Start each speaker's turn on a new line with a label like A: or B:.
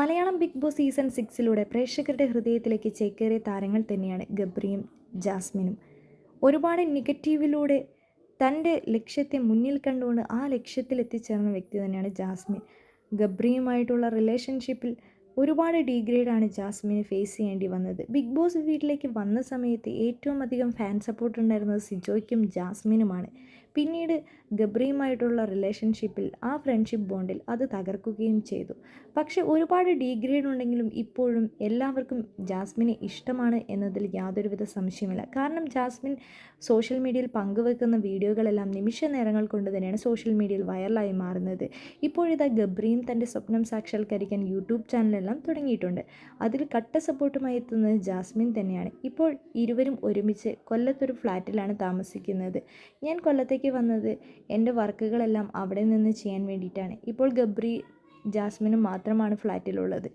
A: Malayalam big boss season സിക്സിലൂടെ പ്രേക്ഷകരുടെ ഹൃദയത്തിലേക്ക് ചേക്കേറിയ താരങ്ങൾ തന്നെയാണ് ഗബ്രിയും ജാസ്മിനും. ഒരുപാട് നെഗറ്റീവിലൂടെ തന്റെ ലക്ഷ്യത്തെ മുന്നിൽ കണ്ടുകൊണ്ട് ആ ലക്ഷ്യത്തിൽ എത്തിച്ചേർന്ന വ്യക്തി തന്നെയാണ് ജാസ്മിൻ. ഗബ്രിയുമായിട്ടുള്ള റിലേഷൻഷിപ്പിൽ ഒരുപാട് ഡീഗ്രേഡാണ് ജാസ്മിന് ഫേസ് ചെയ്യേണ്ടി വന്നത്. ബിഗ് ബോസ് വീട്ടിലേക്ക് വന്ന സമയത്ത് ഏറ്റവും അധികം ഫാൻ സപ്പോർട്ട് ഉണ്ടായിരുന്നത് സിജോയ്ക്കും ജാസ്മിനുമാണ്. പിന്നീട് ഗബ്രിയുമായിട്ടുള്ള റിലേഷൻഷിപ്പിൽ ആ ഫ്രണ്ട്ഷിപ്പ് ബോണ്ടിൽ അത് തകർക്കുകയും ചെയ്തു. പക്ഷെ ഒരുപാട് ഡീഗ്രേഡ് ഉണ്ടെങ്കിലും ഇപ്പോഴും എല്ലാവർക്കും ജാസ്മിനെ ഇഷ്ടമാണ് എന്നതിൽ യാതൊരുവിധ സംശയമില്ല കാരണം ജാസ്മിൻ സോഷ്യൽ മീഡിയയിൽ പങ്കുവെക്കുന്ന വീഡിയോകളെല്ലാം നിമിഷ നേരങ്ങൾ കൊണ്ട് തന്നെയാണ് സോഷ്യൽ മീഡിയയിൽ വൈറലായി മാറുന്നത്. ഇപ്പോഴിതാ ഗബ്രിയും തന്റെ സ്വപ്നം സാക്ഷാത്കരിക്കാൻ യൂട്യൂബ് ചാനലെല്ലാം തുടങ്ങിയിട്ടുണ്ട്. അതിൽ കട്ട സപ്പോർട്ടുമായി എത്തുന്നത് ജാസ്മിൻ തന്നെയാണ്. ഇപ്പോൾ ഇരുവരും ഒരുമിച്ച് കൊല്ലത്തൊരു ഫ്ലാറ്റിലാണ് താമസിക്കുന്നത്. ഞാൻ കൊല്ലത്തേക്ക് വന്നത് എന്റെ വർക്കുകളെല്ലാം അവിടെ നിന്ന് ചെയ്യാൻ വേണ്ടിയിട്ടാണ്. ഇപ്പോൾ ഗബ്രി ജാസ്മിനും മാത്രമാണ് ഫ്ലാറ്റിലുള്ളത്.